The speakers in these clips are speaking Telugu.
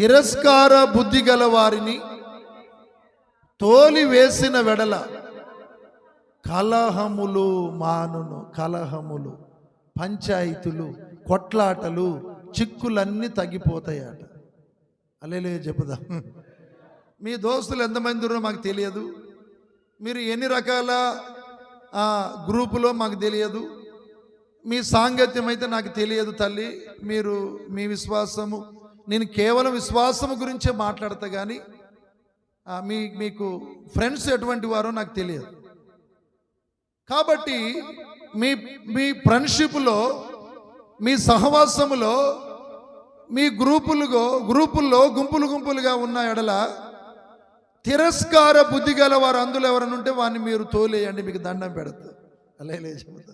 తిరస్కార బుద్ధి గల వారిని తోలి వేసిన వెడల కలహములు మానును. కలహములు పంచాయతీలు కొట్లాటలు చిక్కులన్నీ తగ్గిపోతాయట. అలేలే చెప్పుదా. మీ దోస్తులు ఎంతమంది ఉన్నారో మాకు తెలియదు. మీరు ఎన్ని రకాల గ్రూపులో మాకు తెలియదు. మీ సాంగత్యం అయితే నాకు తెలియదు తల్లి. మీరు మీ విశ్వాసము నేను కేవలం విశ్వాసం గురించే మాట్లాడతా కానీ మీ మీకు ఫ్రెండ్స్ ఎటువంటి వారో నాకు తెలియదు. కాబట్టి మీ మీ ఫ్రెండ్షిప్లో మీ సహవాసములో మీ గ్రూపులుగో గ్రూపుల్లో గుంపులు గుంపులుగా ఉన్న ఎడల తిరస్కార బుద్ధి గల వారు అందులో ఎవరైనా ఉంటే వాడిని మీరు తోలేయండి మీకు దండం పెడతారు అలా చెబుతా.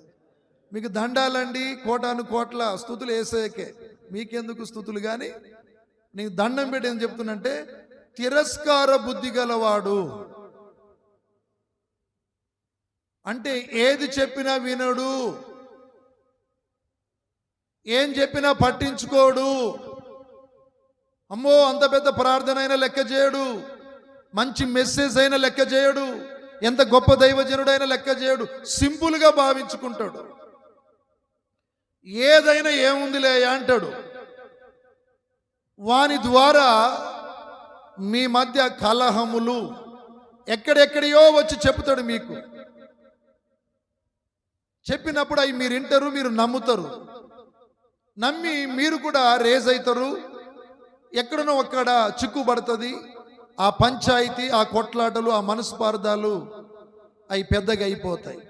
మీకు దండాలండి కోటాను కోట్ల స్థుతులు వేసేకే. మీకెందుకు స్థుతులు కానీ నీకు దండం పెట్టి ఏం చెప్తున్నంటే తిరస్కార బుద్ధి గలవాడు. అంటే ఏది చెప్పినా వినడు. ఏం చెప్పినా పట్టించుకోడు. అమ్మో అంత పెద్ద ప్రార్థన అయినా లెక్క చేయడు. మంచి మెసేజ్ అయినా లెక్క చేయడు. ఎంత గొప్ప దైవజనుడైనా లెక్క చేయడు. సింపుల్గా భావించుకుంటాడు. ఏదైనా ఏముందిలే అంటాడు. వాని ద్వారా మీ మధ్య కలహములు ఎక్కడెక్కడియో వచ్చి చెప్తాడు మీకు. చెప్పినప్పుడు అవి మీరు వింటారు మీరు నమ్ముతారు. నమ్మి మీరు కూడా రేజ్ అవుతారు ఎక్కడనో అక్కడ చిక్కుబడుతుంది ఆ పంచాయతీ ఆ కొట్లాటలు ఆ మనస్పార్థాలు అవి పెద్దగా అయిపోతాయి.